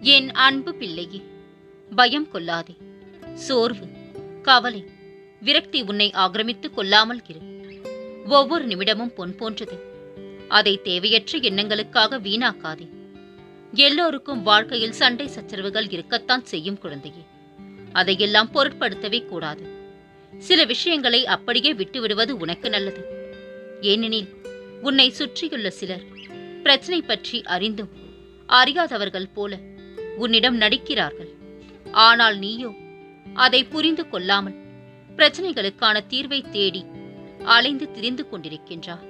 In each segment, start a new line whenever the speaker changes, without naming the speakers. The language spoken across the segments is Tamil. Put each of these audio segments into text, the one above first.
என் அன்பு பிள்ளையே பயம் கொள்ளாதே. சோர்வு கவலை விரக்தி உன்னை ஆக்கிரமித்துக் கொள்ளாமல் இரு. ஒவ்வொரு நிமிடமும் பொன் போன்றது. அதை தேவையற்ற எண்ணங்களுக்காக வீணாக்காதே. எல்லோருக்கும் வாழ்க்கையில் சண்டை சச்சரவுகள் இருக்கத்தான் செய்யும் குழந்தையே. அதையெல்லாம் பொருட்படுத்தவே கூடாது. சில விஷயங்களை அப்படியே விட்டுவிடுவது உனக்கு நல்லது. ஏனெனில் உன்னை சுற்றியுள்ள சிலர் பிரச்சனை பற்றி அறிந்தும் அறியாதவர்கள் போல உன்னிடம் நடிக்கிறார்கள். ஆனால் நீயோ அதை புரிந்து கொள்ளாமல் பிரச்சனைகளுக்கான தீர்வை தேடி அலைந்து திரிந்து கொண்டிருக்கின்றார்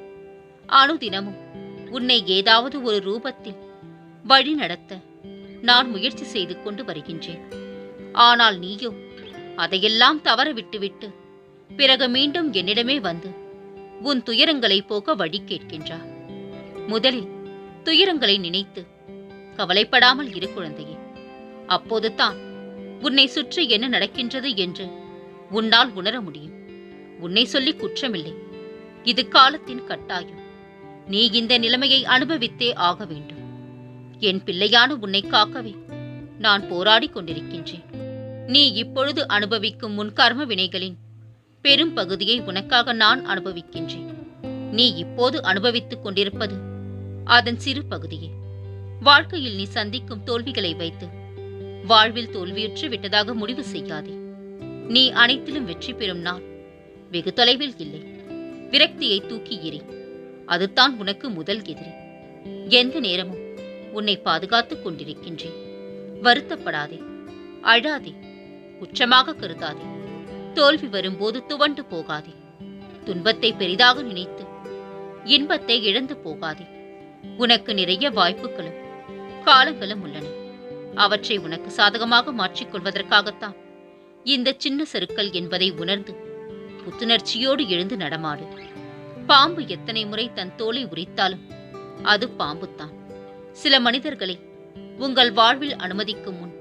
அனுதினமும் உன்னை ஏதாவது ஒரு ரூபத்தில் வழி நடத்த நான் முயற்சி செய்து கொண்டு வருகின்றேன். ஆனால் நீயோ அதையெல்லாம் தவற விட்டுவிட்டு பிறகு மீண்டும் என்னிடமே வந்து உன் துயரங்களை போக வழி கேட்கின்றார் முதலில் துயரங்களை நினைத்து கவலைப்படாமல் இரு குழந்தையே. அப்போது தான் உன்னை சுற்றி என்ன நடக்கின்றது என்று உன்னால் உணர முடியும். உன்னை சொல்லி குற்றமில்லை. இது காலத்தின் கட்டாயம். நீ இந்த நிலைமையை அனுபவித்தே ஆக வேண்டும். என் பிள்ளையான உன்னை காக்கவே நான் போராடிக் கொண்டிருக்கின்றேன். நீ இப்பொழுது அனுபவிக்கும் முன்கர்ம கர்ம வினைகளின் பெரும் பகுதியை உனக்காக நான் அனுபவிக்கின்றேன். நீ இப்போது அனுபவித்துக் கொண்டிருப்பது அதன் சிறு பகுதியே. வாழ்க்கையில் நீ சந்திக்கும் தோல்விகளை வைத்து வாழ்வில் தோல்வியுற்று விட்டதாக முடிவு செய்யாதே. நீ அனைத்திலும் வெற்றி பெறும் நான் வெகு தொலைவில் இல்லை. விரக்தியை தூக்கி எறி. அதுதான் உனக்கு முதல் எதிரி. எந்த நேரமும் உன்னை பாதுகாத்துக் கொண்டிருக்கின்றேன். வருத்தப்படாதே. அழாதே. குற்றமாக கருதாதே. தோல்வி வரும்போது துவண்டு போகாதே. துன்பத்தை பெரிதாக நினைத்து இன்பத்தை இழந்து போகாதே. உனக்கு நிறைய வாய்ப்புகளும் காலங்களும் உள்ளன. அவற்றை உனக்கு சாதகமாக மாற்றிக்கொள்வதற்காகத்தான் இந்த சின்ன சருக்கள் என்பதை உணர்ந்து புத்துணர்ச்சியோடு எழுந்து நடமாடு. பாம்பு எத்தனை முறை தன் தோலை உரித்தாலும் அது பாம்புத்தான். சில மனிதர்களை உங்கள் வாழ்வில் அனுமதிக்கும் முன்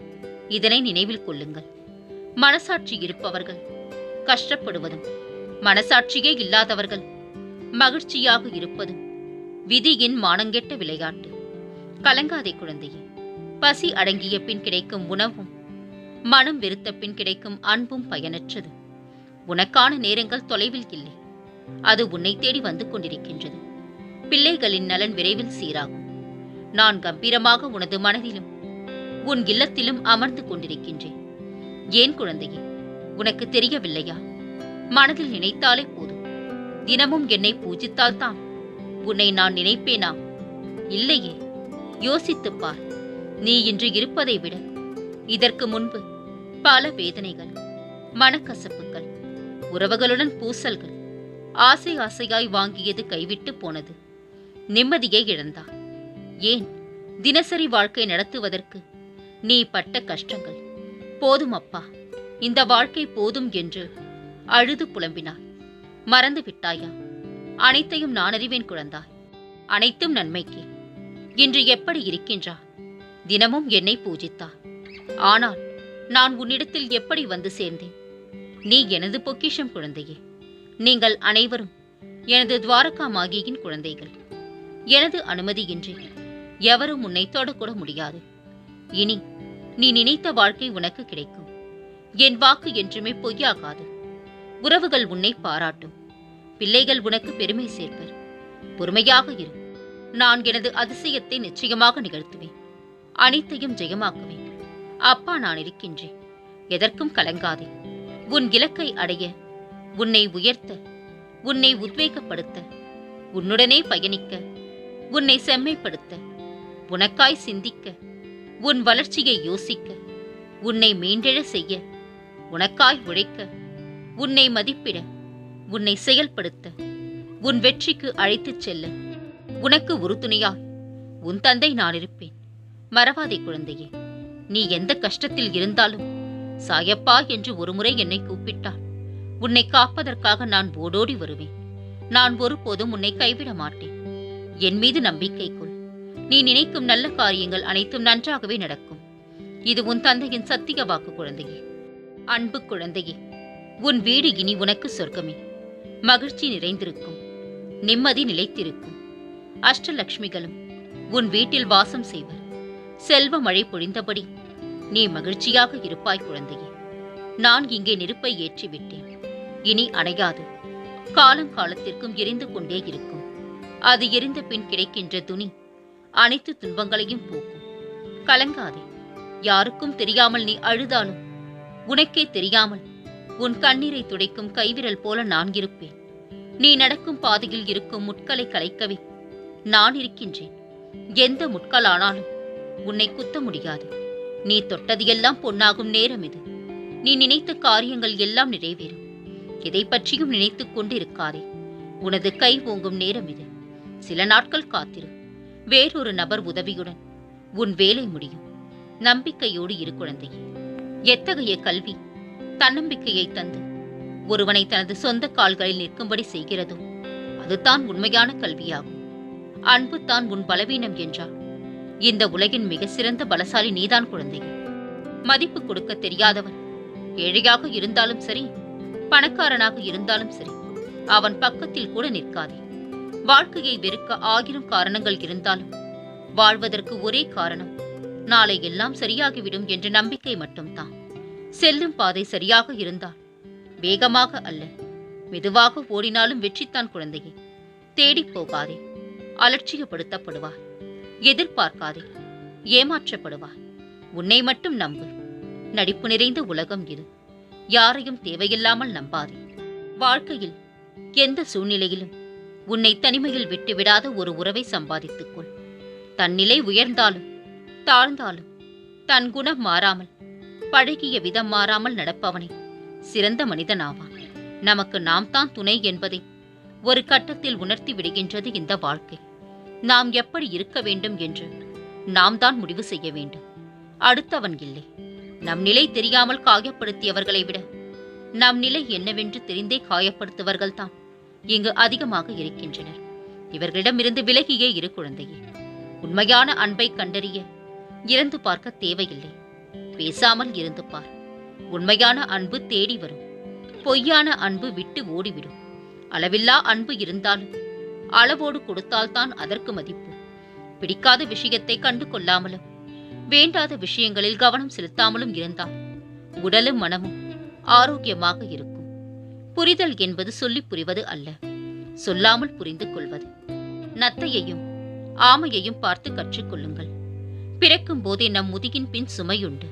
இதனை நினைவில் கொள்ளுங்கள். மனசாட்சி இருப்பவர்கள் கஷ்டப்படுவதும் மனசாட்சியே இல்லாதவர்கள் மகிழ்ச்சியாக இருப்பதும் விதியின் மானங்கெட்ட விளையாட்டு. கலங்காதே குழந்தையே பசி அடங்கிய பின் கிடைக்கும் உணவும் மனம் வெறுத்த பின் கிடைக்கும் அன்பும் பயனற்றது. உனக்கான நேரங்கள் தொலைவில் இல்லை. அது உன்னை தேடி வந்து கொண்டிருக்கின்றது. பிள்ளைகளின் நலன் விரைவில் சீராகும். நான் கம்பீரமாக உனது மனதிலும் உன் இல்லத்திலும் அமர்ந்து கொண்டிருக்கின்றேன். ஏன் குழந்தையே உனக்கு தெரியவில்லையா? மனதில் நினைத்தாலே போதும். தினமும் என்னை பூஜித்தால்தான் உன்னை நான் நினைப்பேனா? இல்லையே யோசித்துப்பார் நீ இன்று இருப்பதை விட இதற்கு முன்பு பல வேதனைகள் மனக்கசப்புகள் உறவுகளுடன் பூசல்கள் ஆசை ஆசையாய் வாங்கியது கைவிட்டு போனது. நிம்மதியை இழந்தா ஏன்? தினசரி வாழ்க்கை நடத்துவதற்கு நீ பட்ட கஷ்டங்கள். போதும் அப்பா. இந்த வாழ்க்கை போதும் என்று அழுது புலம்பினாய். மறந்து விட்டாயா? அனைத்தையும் நான் அறிவேன் குழந்தாய். அனைத்தும் நன்மைக்கே. இன்று எப்படி இருக்கின்றா? தினமும் என்னை பூஜித்தா. ஆனால் நான் உன்னிடத்தில் எப்படி வந்து சேர்ந்தேன்? நீ எனது பொக்கிஷம் குழந்தையே. நீங்கள் அனைவரும் எனது துவாரகா மாகியின் குழந்தைகள். எனது அனுமதியின்றி எவரும் உன்னை தொடக்கூட முடியாது. இனி நீ நினைத்த வாழ்க்கை உனக்கு கிடைக்கும். என் வாக்கு என்றுமே பொய்யாகாது. உறவுகள் உன்னை பாராட்டும். பிள்ளைகள் உனக்கு பெருமை சேர்ப்பர். பொறுமையாக இரு. நான் எனது அதிசயத்தை நிச்சயமாக நிகழ்த்துவேன். அனைத்தையும் ஜெயமாக்குவேன். அப்பா நான் இருக்கின்றேன். எதற்கும் கலங்காதே. உன் இலக்கை அடைய உன்னை உயர்த்த உன்னை உத்வேகப்படுத்த உன்னுடனே பயணிக்க உன்னை செம்மைப்படுத்த உனக்காய் சிந்திக்க உன் வளர்ச்சியை யோசிக்க உன்னை மீண்டெழ செய்ய உனக்காய் உழைக்க உன்னை மதிப்பிட உன்னை செயல்படுத்த உன் வெற்றிக்கு அழைத்துச் செல்ல உனக்கு உறுதுணையாய் உன் தந்தை நான் இருப்பேன். மறவாதே குழந்தையே. நீ எந்த கஷ்டத்தில் இருந்தாலும் சாயப்பா என்று ஒருமுறை என்னை கூப்பிட்டாள். உன்னை காப்பதற்காக நான் ஓடோடி வருவேன். நான் ஒருபோதும் உன்னை கைவிட மாட்டேன். என் மீது நம்பிக்கை கொள். நீ நினைக்கும் நல்ல காரியங்கள் அனைத்தும் நன்றாகவே நடக்கும். இது உன் தந்தையின் சத்திய வாக்கு குழந்தையே. அன்பு குழந்தையே உன் வீடு இனி உனக்கு சொர்க்கமே. மகிழ்ச்சி நிறைந்திருக்கும். நிம்மதி நிலைத்திருக்கும். அஷ்டலக்ஷ்மிகளும் உன் வீட்டில் வாசம் செய்வர். செல்வ மழை பொழிந்தபடி. நீ மகிழ்ச்சியாக இருப்பாய் குழந்தையே. நான் இங்கே நெருப்பை ஏற்றி விட்டேன் இனி அணையாது. காலங்காலத்திற்கும் எரிந்து கொண்டே இருக்கும். அது எரிந்த பின் கிடைக்கின்ற துணி அனைத்து துன்பங்களையும் போக்கும். கலங்காதே. யாருக்கும் தெரியாமல் நீ அழுதாலும் உனக்கே தெரியாமல் உன் கண்ணீரை துடைக்கும் கைவிரல் போல நான் இருப்பேன். நீ நடக்கும் பாதையில் இருக்கும் முட்களை கலைக்கவே நான் இருக்கின்றேன். எந்த முட்களானாலும் உன்னை குத்த முடியாது. நீ தொட்டது பொன்னாகும் நேரம் இது. நீ நினைத்த காரியங்கள் எல்லாம் நிறைவேறும். எதை பற்றியும் நினைத்துக் கொண்டிருக்காதே. உனது கை ஓங்கும் நேரம் இது. சில நாட்கள் காத்திரு. வேறொரு நபர் உதவியுடன். உன் வேலை முடியும். நம்பிக்கையோடு இரு குழந்தையே. எத்தகைய கல்வி? தன்னம்பிக்கையை தந்து. ஒருவனை தனது சொந்த கால்களில் நிற்கும்படி செய்கிறதோ அதுதான் உண்மையான கல்வியாகும். அன்பு தான் உன் பலவீனம் என்றார். இந்த உலகின் மிக சிறந்த பலசாலி நீதான் குழந்தையே மதிப்பு கொடுக்க தெரியாதவன். ஏழையாக இருந்தாலும் சரி பணக்காரனாக இருந்தாலும் சரி அவன் பக்கத்தில் கூட நிற்காதே. வாழ்க்கையை வெறுக்க ஆயிரம் காரணங்கள் இருந்தாலும் வாழ்வதற்கு ஒரே காரணம் நாளை எல்லாம் சரியாகிவிடும் என்ற நம்பிக்கை மட்டும்தான். செல்லும் பாதை சரியாக இருந்தால் வேகமாக அல்ல மெதுவாக ஓடினாலும் வெற்றித்தான் குழந்தையை. தேடிப் போகாதே. அலட்சியப்படுத்தப்படுவார் எதிர்பார்க்காதே. ஏமாற்றப்படுவாய். உன்னை மட்டும் நம்பு. நடிப்பு நிறைந்த உலகம் இது. யாரையும் தேவையில்லாமல் நம்பாதே. வாழ்க்கையில் எந்த சூழ்நிலையிலும் உன்னை தனிமையில் விட்டுவிடாத ஒரு உறவை சம்பாதித்துக் கொள். தன் நிலை உயர்ந்தாலும் தாழ்ந்தாலும் தன் குணம் மாறாமல் பழகிய விதம் மாறாமல் நடப்பவனே சிறந்த மனிதனாவான் நமக்கு நாம் தான் துணை என்பதை ஒரு கட்டத்தில் உணர்த்தி விடுகின்றது இந்த வாழ்க்கை. நாம் எப்படி இருக்க வேண்டும் என்று நாம் தான் முடிவு செய்ய வேண்டும். அடுத்தவன் இல்லை. நம் நிலை தெரியாமல் காயப்படுத்தியவர்களை விட நம் நிலை என்னவென்று தெரிந்தே காயப்படுத்துவர்கள் தான் இங்கு அதிகமாக இருக்கின்றனர். இவர்களிடமிருந்து விலகியே இரு குழந்தையே. உண்மையான அன்பை கண்டறிய இறந்து பார்க்க தேவையில்லை. பேசாமல் இருந்து பார். உண்மையான அன்பு தேடி வரும். பொய்யான அன்பு விட்டு ஓடிவிடும். அளவில்லா அன்பு இருந்தாலும் அளவோடு கொடுத்தால்தான் அதற்கு மதிப்பு. பிடிக்காத விஷயத்தை கண்டு கொள்ளாமலும் வேண்டாத விஷயங்களில் கவனம் செலுத்தாமலும் இருந்தால் உடலும் மனமும் ஆரோக்கியமாக இருக்கும். புரிதல் என்பது சொல்லிப் புரிவது அல்ல சொல்லாமல் புரிந்து கொள்வது. நத்தையையும் ஆமையையும் பார்த்து கற்றுக்கொள்ளுங்கள் பிறக்கும் போதே நம் முதுகின் பின் சுமையுண்டு.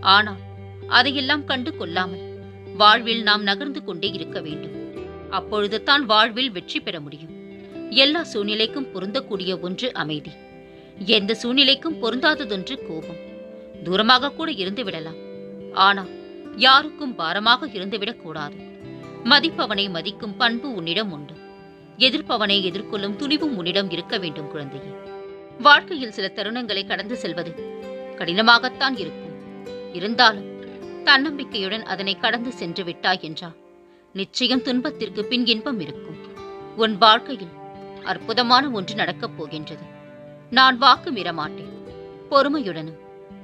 ஆனால் அதையெல்லாம் கண்டு கொள்ளாமல் வாழ்வில் நாம் நகர்ந்து கொண்டே இருக்க வேண்டும். அப்பொழுது தான் வாழ்வில் வெற்றி பெற முடியும். எல்லா சூழ்நிலைக்கும் பொருந்தக்கூடிய ஒன்று அமைதி. எந்த சூழ்நிலைக்கும் பொருந்தாததொன்று கோபம். தூரமாக கூட இருந்து விடலாம். ஆனால் யாருக்கும் பாரமாக இருந்துவிடக் கூடாது. மதிப்பவனை மதிக்கும் பண்பு உன்னிடம் உண்டு. எதிர்ப்பவனை எதிர்கொள்ளும் துணிவும் உன்னிடம் இருக்க வேண்டும் குழந்தையே. வாழ்க்கையில் சில தருணங்களை கடந்து செல்வது கடினமாகத்தான் இருக்கும். இருந்தாலும் தன்னம்பிக்கையுடன் அதனை கடந்து சென்று விட்டாய் என்றால் நிச்சயம் துன்பத்திற்கு பின் இன்பம் இருக்கும். உன் வாழ்க்கையில் அற்புதமான ஒன்று நடக்கப் போகின்றது. நான் வாக்கு மீறமாட்டேன். பொறுமையுடனும்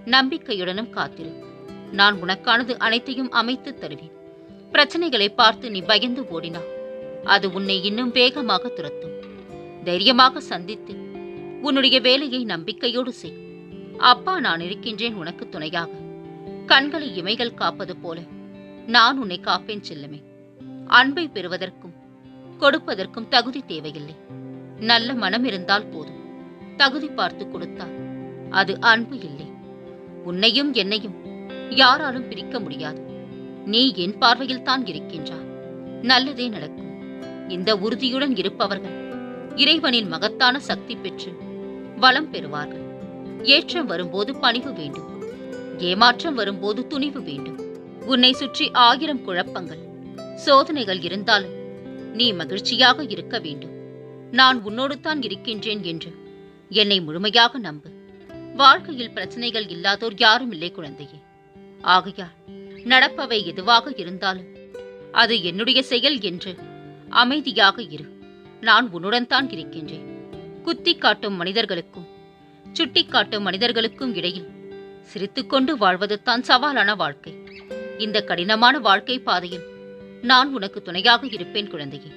நம்பிக்கையுடனும் காத்திரு. நான் உனக்கானது அனைத்தையும் அமைத்து தருவேன். பிரச்சனைகளை பார்த்து நீ பயந்து ஓடினா அது உன்னை இன்னும் வேகமாக துரத்தும். தைரியமாக சந்தித்து உன்னுடைய வேலையை நம்பிக்கையோடு செய். அப்பா நான் இருக்கின்றேன் உனக்கு துணையாக. கண்களை இமைகள் காப்பது போல நான் உன்னை காப்பேன் செல்லுமே. அன்பை பெறுவதற்கும் கொடுப்பதற்கும் தகுதி தேவையில்லை. நல்ல மனம் இருந்தால் போதும். தகுதி பார்த்து கொடுத்தால் அது அன்பு இல்லை. உன்னையும் என்னையும் யாராலும் பிரிக்க முடியாது. நீ என் பார்வையில் தான் இருக்கின்றாய். நல்லதே நடக்கும். இந்த உறுதியுடன் இருப்பவர்கள் இறைவனின் மகத்தான சக்தி பெற்று வளம் பெறுவார்கள். ஏற்றம் வரும்போது பணிவு வேண்டும். ஏமாற்றம் வரும்போது துணிவு வேண்டும். உன்னை சுற்றி ஆயிரம் குழப்பங்கள் சோதனைகள் இருந்தாலும் நீ மகிழ்ச்சியாக இருக்க வேண்டும். நான் உன்னோடு தான் இருக்கின்றேன் என்று. என்னை முழுமையாக நம்பு. வாழ்க்கையில் பிரச்சனைகள் இல்லாதோர் யாரும் இல்லை குழந்தையே. ஆகையால் நடப்பவை எதுவாக இருந்தாலும் அது என்னுடைய செயல் என்று அமைதியாக இரு. நான் உன்னுடன் தான் இருக்கின்றேன். குத்தி காட்டும் மனிதர்களுக்கும் சுட்டி காட்டும் மனிதர்களுக்கும் இடையில் சிரித்துக்கொண்டு வாழ்வது தான் சவாலான வாழ்க்கை. இந்த கடினமான வாழ்க்கை பாதையில் நான் உனக்கு துணையாக இருப்பேன் குழந்தையே.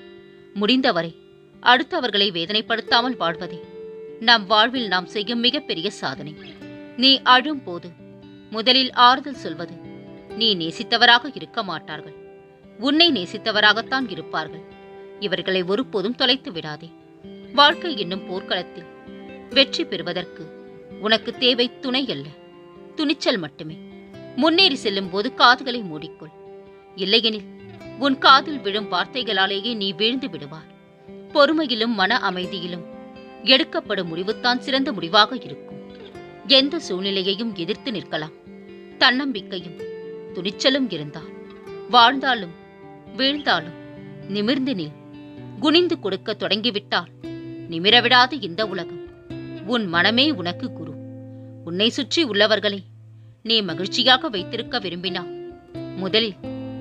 முடிந்தவரை அடுத்தவர்களை வேதனைப்படுத்தாமல் வாழ்வதே. நம் வாழ்வில் நாம் செய்யும் மிகப்பெரிய சாதனை. நீ அழும் போது முதலில் ஆறுதல் சொல்வது நீ நேசித்தவராக இருக்க மாட்டார்கள். உன்னை நேசித்தவராகத்தான் இருப்பார்கள். இவர்களை ஒருபோதும் தொலைத்து விடாதே. வாழ்க்கை என்னும் போர்க்களத்தில் வெற்றி பெறுவதற்கு உனக்கு தேவை துணை அல்ல துணிச்சல் மட்டுமே. முன்னேறி செல்லும் போது காதுகளை மூடிக்கொள். இல்லையெனில் உன் காதில் விழும் வார்த்தைகளாலேயே நீ வீழ்ந்து விடுவார் பொறுமையிலும் மன அமைதியிலும் எடுக்கப்படும் முடிவுதான் சிறந்த முடிவாக இருக்கும். எந்த சூழ்நிலையையும் எதிர்த்து நிற்கலாம். தன்னம்பிக்கையும் துணிச்சலும் இருந்தால் வாழ்ந்தாலும் வீழ்ந்தாலும் நிமிர்ந்து நில் குனிந்து கொடுக்க தொடங்கிவிட்டால் நிமிரவிடாத இந்த உலகம். உன் மனமே உனக்கு குரு. உன்னை சுற்றி உள்ளவர்களை நீ மகிழ்ச்சியாக வைத்திருக்க விரும்பினா முதலில்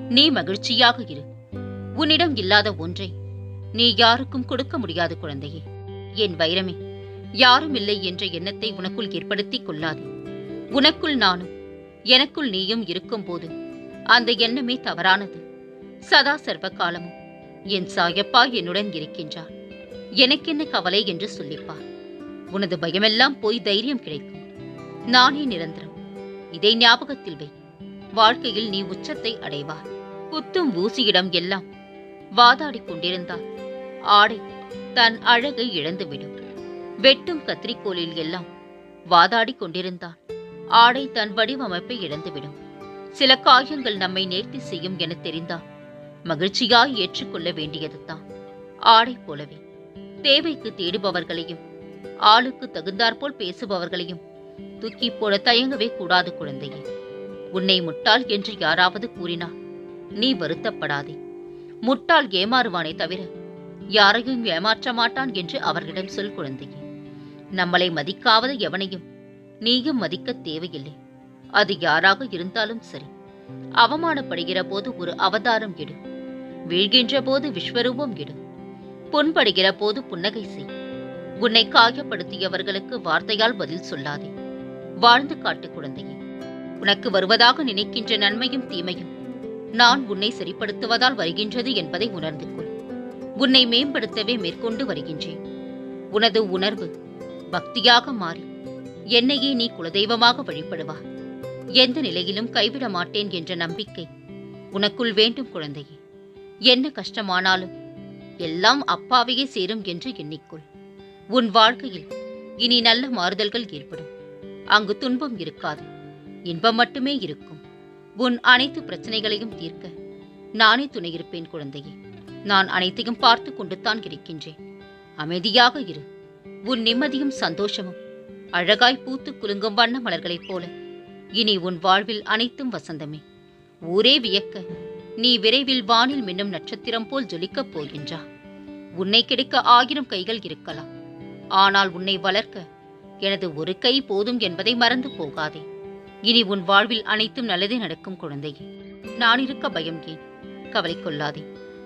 நீ மகிழ்ச்சியாக இரு. உன்னிடம் இல்லாத ஒன்றை நீ யாருக்கும் கொடுக்க முடியாது குழந்தையே. என் வைரமே யாரும் இல்லை என்ற எண்ணத்தை உனக்குள் ஏற்படுத்திக் கொள்ளாது. உனக்குள் நானும் எனக்குள் நீயும் இருக்கும்போது அந்த எண்ணமே தவறானது. சதா சர்வ காலமும் என் சாயப்பா என்னுடன் இருக்கின்றார். எனக்கென்ன கவலை என்று சொல்லிப்பார். உனது பயமெல்லாம் போய் தைரியம் கிடைக்கும். நானே நிரந்தரம். இதை ஞாபகத்தில் வை. வாழ்க்கையில் நீ உச்சத்தை அடைவார் குத்தும் ஊசியிடம் எல்லாம் வாதாடிக் கொண்டிருந்தால் ஆடை தன் அழகை இழந்துவிடும். வெட்டும் கத்திரிக்கோலில் எல்லாம் வாதாடிக் கொண்டிருந்தான். ஆடை தன் வடிவமைப்பை இழந்துவிடும். சில காயங்கள் நம்மை நேர்த்தி செய்யும் என தெரிந்தால் மகிழ்ச்சியாய் ஏற்றுக்கொள்ள வேண்டியதுதான். ஆடை போலவே தேவைக்கு தேடுபவர்களையும் ஆளுக்கு தகுந்தாற்போல் பேசுபவர்களையும் தூக்கி போட தயங்கவே கூடாது குழந்தையே. உன்னை முட்டாள் என்று யாராவது கூறினா நீ வருத்தப்படாதே. முட்டாள் ஏமாறுவானே தவிர யாரையும் ஏமாற்ற மாட்டான் என்று அவர்களிடம் சொல் குழந்தையே. நம்மளை மதிக்காத எவனையும் நீயும் மதிக்க தேவையில்லை. அது யாராக இருந்தாலும் சரி. அவமானப்படுகிற போது ஒரு அவதாரம் எடு. வீழ்கின்ற போது விஸ்வரூபம் எடு. புண்படுகிற போது புன்னகை செய். உன்னை காயப்படுத்தியவர்களுக்கு வார்த்தையால் பதில் சொல்லாதே. வாழ்ந்து காட்டு குழந்தையே. உனக்கு வருவதாக நினைக்கின்ற நன்மையும் தீமையும் நான் உன்னை சரிப்படுத்துவதால் வருகின்றது என்பதை உணர்ந்து கொள். உன்னை மேம்படுத்தவே மேற்கொண்டு வருகின்றேன். உனது உணர்வு பக்தியாக மாறி என்னையே நீ குலதெய்வமாக வழிபடுவா எந்த நிலையிலும் கைவிட மாட்டேன் என்ற நம்பிக்கை உனக்குள் வேண்டும் குழந்தையே. என்ன கஷ்டமானாலும் எல்லாம் அப்பாவையே சேரும் என்று எண்ணிக்கொள். உன் வாழ்க்கையில் இனி நல்ல மாறுதல்கள் ஏற்படும். அங்கு துன்பம் இருக்காது. இன்பம் மட்டுமே இருக்கும். உன் அனைத்து பிரச்சனைகளையும் தீர்க்க நானே துணையிருப்பேன் குழந்தையே. நான் அனைத்தையும் பார்த்து கொண்டுதான் இருக்கின்றேன். அமைதியாக இரு. உன் நிம்மதியும் சந்தோஷமும். அழகாய் பூத்து குலுங்கும் வண்ண மலர்களைப் போல. இனி உன் வாழ்வில் அனைத்தும் வசந்தமே. ஊரே வியக்க. நீ விரைவில் வானில் மின்னும் நட்சத்திரம் போல் ஜொலிக்கப் போகின்றா. உன்னை கிடைக்க ஆயிரம் கைகள் இருக்கலாம். ஆனால் உன்னை வளர்க்க எனது ஒரு கை போதும் என்பதை மறந்து போகாதே. இனி உன் வாழ்வில் அனைத்தும் நல்லதே நடக்கும் குழந்தையே. நான் இருக்க பயம் ஏன்? கவலை கொள்ளாதே.